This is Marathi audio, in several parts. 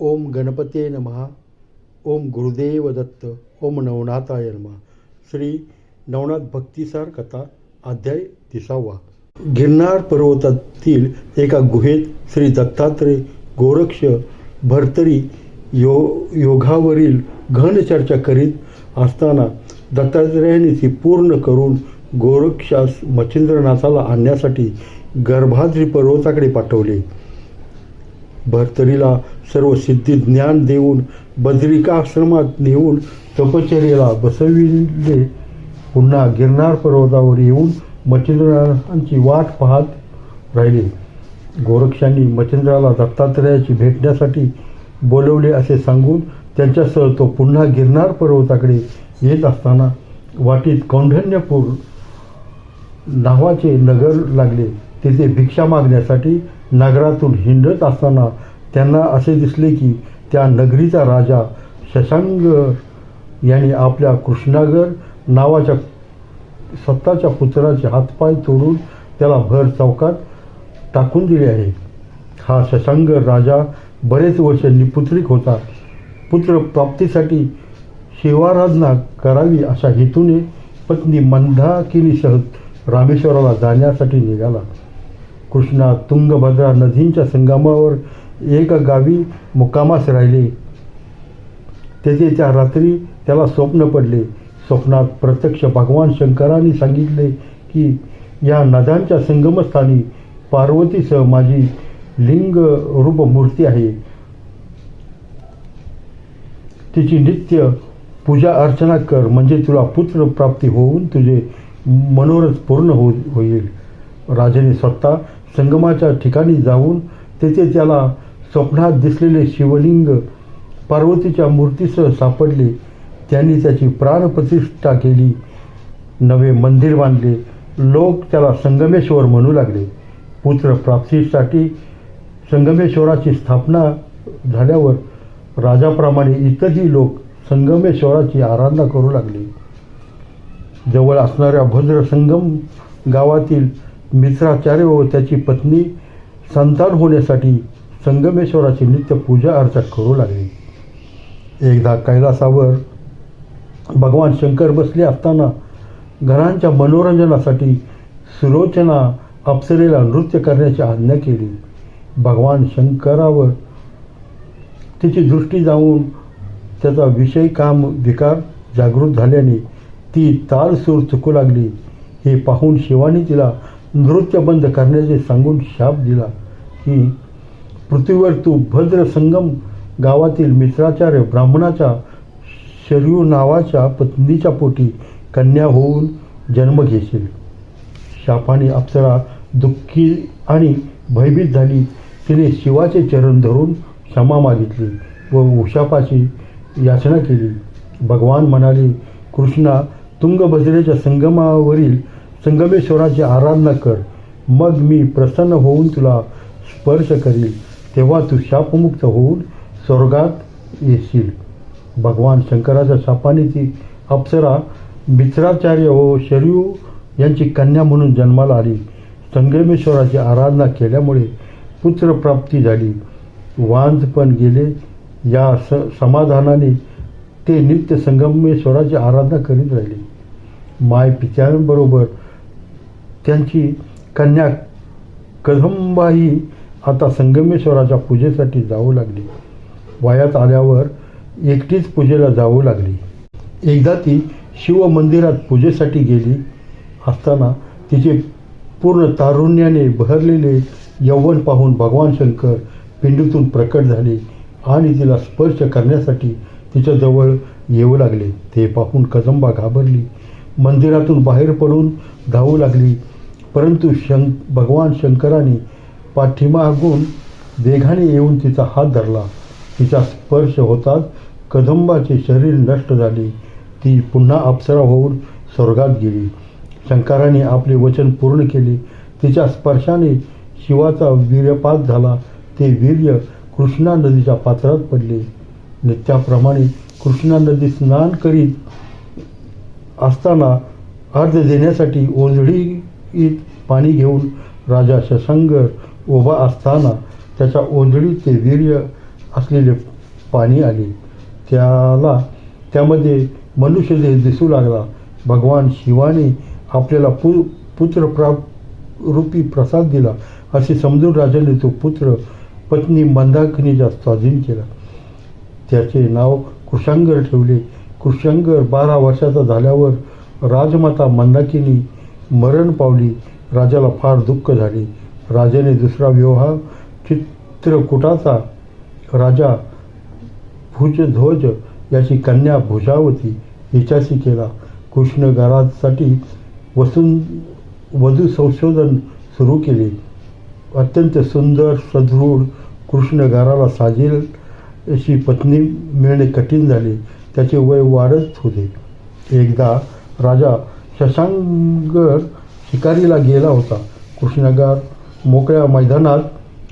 ओम गणपते नमहा ओम गुरुदेव दत्त ओम नवनाथाय नमहा श्री नवनाथ भक्तिसार कथा अध्याय तिसावा. गिरनार पर्वतातील एका गुहेत श्री दत्तात्रय गोरक्ष भरतरी यो योगावरील घन चर्चा करीत असताना दत्तात्रयाने ती पूर्ण करून गोरक्षास मच्छिंद्रनाथाला आणण्यासाठी गर्भाद्री पर्वताकडे पाठवले. भरतरीला सर्व सिद्धी ज्ञान देऊन बद्रिकाश्रमात नेऊन तपचर्याला बसविले. पुन्हा गिरनार पर्वतावर येऊन मच्छिंद्रनाथांची वाट पाहत राहिले. गोरक्षांनी मच्छिंद्राला दत्तात्रयाची भेटण्यासाठी बोलवले असे सांगून त्यांच्यासह तो पुन्हा गिरनार पर्वताकडे येत असताना वाटीत कौंढण्यपूर नावाचे नगर लागले. तिथे भिक्षा मागण्यासाठी नगरातून हिंडत असताना त्यांना असे दिसले की त्या नगरीचा राजा शशांक यांनी आपल्या कृष्णागर नावाच्या स्वतःच्या पुत्राचे हातपाय तोडून त्याला भर चौकात टाकून दिले आहे. हा शशांग राजा बरेच वर्ष निपुत्रिक होता. पुत्र प्राप्तीसाठी शिवाराधना करावी अशा हेतूने पत्नी मंदाकिनीसह रामेश्वराला जाण्यासाठी निघाला. कृष्णा तुंगभद्रा नदींच्या संगमावर एक गावी मुक्कामास राहिले. तेथे त्या रात्री त्याला स्वप्न पडले. स्वप्नात प्रत्यक्ष भगवान शंकरांनी सांगितले की या नद्यांच्या संगमस्थानी पार्वतीसह माझी लिंग रूप मूर्ती आहे. तिची नित्य पूजा अर्चना कर म्हणजे तुला पुत्र प्राप्ती होऊन तुझे मनोरथ पूर्ण हो होईल. राजाने स्वतः संगमाच्या ठिकाणी जाऊन तेथे त्याला स्वप्नात दिसलेले शिवलिंग पार्वतीच्या मूर्तीसह सापडले. त्यांनी त्याची प्राणप्रतिष्ठा केली. नवे मंदिर बांधले. लोक त्याला संगमेश्वर म्हणू लागले. पुत्र प्राप्तीसाठी संगमेश्वराची स्थापना झाल्यावर राजाप्रमाणे इतरही लोक संगमेश्वराची आराधना करू लागले. जवळ असणाऱ्या भद्र संगम गावातील मित्राचार्य व त्याची पत्नी संतान होण्यासाठी संगमेश्वराची नित्य पूजा अर्चा करू लागली. एकदा कैलासावर भगवान शंकर बसले असताना घरांच्या मनोरंजनासाठी सुलोचना अप्सरेला नृत्य करण्याची आज्ञा केली. भगवान शंकरावर तिची दृष्टी जाऊन त्याचा विषय काम विकार जागृत झाल्याने ती ताल सूर चुकू लागली. हे पाहून शिवानी तिला नृत्य बंद करण्याचे सांगून शाप दिला की पृथ्वीवर तू भद्र संगम गावातील मित्राचार्य ब्राह्मणाच्या शरयू नावाच्या पत्नीच्या पोटी कन्या होऊन जन्म घेशील. शापाने अप्सरा दुःखी आणि भयभीत झाली. तिने शिवाचे चरण धरून क्षमा मागितली व उशापाची याचना केली. भगवान म्हणाले कृष्णा तुंगभद्रेच्या संगमावरील संगमेश्वराची आराधना कर. मग मी प्रसन्न होऊन तुला स्पर्श करील तेव्हा तू शापमुक्त होऊन स्वर्गात येशील. भगवान शंकराच्या शापाने ती अप्सरा मित्राचार्य व हो शरयू यांची कन्या म्हणून जन्माला आली. संगमेश्वराची आराधना केल्यामुळे पुत्रप्राप्ती झाली. वांझ पण गेले. या स समाधानाने ते नित्य संगमेश्वराची आराधना करीत राहिले. माय पित्यांबरोबर त्यांची कन्या कदंबाही आता संगमेश्वराच्या पूजेसाठी जाऊ लागली. वयात आल्यावर एकटीच पूजेला जाऊ लागली. एकदा ती शिव मंदिरात पूजेसाठी गेली असताना तिचे पूर्ण तारुण्याने बहरलेले यौवन पाहून भगवान शंकर पिंडीतून प्रकट झाले आणि तिला स्पर्श करण्यासाठी तिच्याजवळ येऊ लागले. ते पाहून कदंबा घाबरली. मंदिरातून बाहेर पडून धावू लागली. परंतु शं भगवान शंकराने पाठीमागून वेगाने येऊन तिचा हात धरला. तिचा स्पर्श होताच कदंबाचे शरीर नष्ट झाले. ती पुन्हा अप्सरा होऊन स्वर्गात गेली. शंकराने आपले वचन पूर्ण केले. तिच्या स्पर्शाने शिवाचा वीर्यपात झाला. ते वीर्य कृष्णा नदीच्या पात्रात पडले. नित्याप्रमाणे कृष्णा नदी स्नान करीत असताना अर्ध देण्यासाठी ओंजळीत पाणी घेऊन राजा शशांक उभा असताना त्याच्या ओंजळीत ते वीर्य असलेले पाणी आले. त्याला त्यामध्ये मनुष्यदेह दिसू लागला. भगवान शिवाने आपल्याला पु पुत्र प्रा रूपी प्रसाद दिला. असे समजून राजाने तो पुत्र पत्नी मंदाकिनीचा स्वाधीन केला. त्याचे नाव कुशांगर ठेवले. कुशांगर बारा वर्षाचा झाल्यावर राजमाता मंदाकिनी मरण पावली. राजाला फार दुःख झाले. राजाने दुसरा विवाह चित्रकूटाचा राजा भुजध्वज याची कन्या भुजावती हिच्याशी केला. कृष्णगारासाठी वसून वधू संशोधन सुरू केले. अत्यंत सुंदर सदृढ कृष्णगाराला साजेल अशी पत्नी मिळणे कठीण झाले. त्याचे वय वाढत होते. एकदा राजा शशांगर शिकारीला गेला होता. कृष्णगार मोकळ्या मैदानात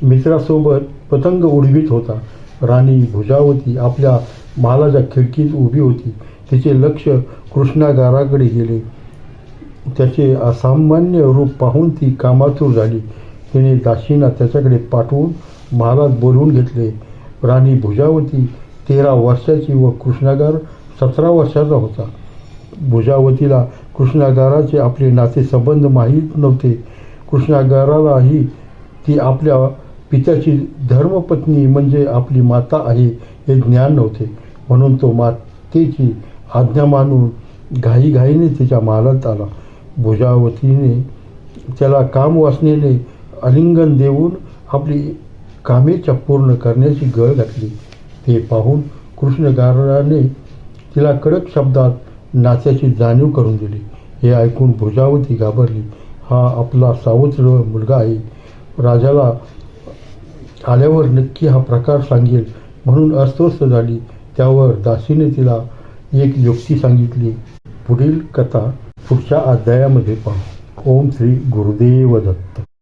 मित्रासोबत पतंग उडवीत होता. राणी भुजावती आपल्या महालाच्या खिडकीत उभी होती. तिचे लक्ष कृष्णागाराकडे गेले. त्याचे असामान्य रूप पाहून ती कामातूर झाली. तिने दाशीना त्याच्याकडे पाठवून महालात बोलवून घेतले. राणी भुजावती तेरा वर्षाची व कृष्णागार सतरा वर्षाचा होता. भुजावतीला कृष्णागाराचे आपले नातेसंबंध माहीत नव्हते. कृष्णागारालाही ती आपल्या पित्याची धर्मपत्नी म्हणजे आपली माता आहे हे ज्ञान नव्हते. म्हणून तो मातेची आज्ञा मानून घाईघाईने तिच्या मालात आला. भुजावतीने त्याला काम वासनेने आलिंगन देऊन आपली कामेच्या पूर्ण करण्याची गळ घातली. ते पाहून कृष्णगाराने तिला कडक शब्दात नात्याची जाणीव करून दिली. हे ऐकून भुजावती घाबरली. हा आपला सावत्र मुलगा आहे. राजाला आल्यावर नक्की हा प्रकार सांगेल म्हणून अस्वस्थ झाली. त्यावर दासीने तिला एक युक्ती सांगितली. पुढील कथा पुढच्या अध्यायामध्ये पाहू. ओम श्री गुरुदेव दत्त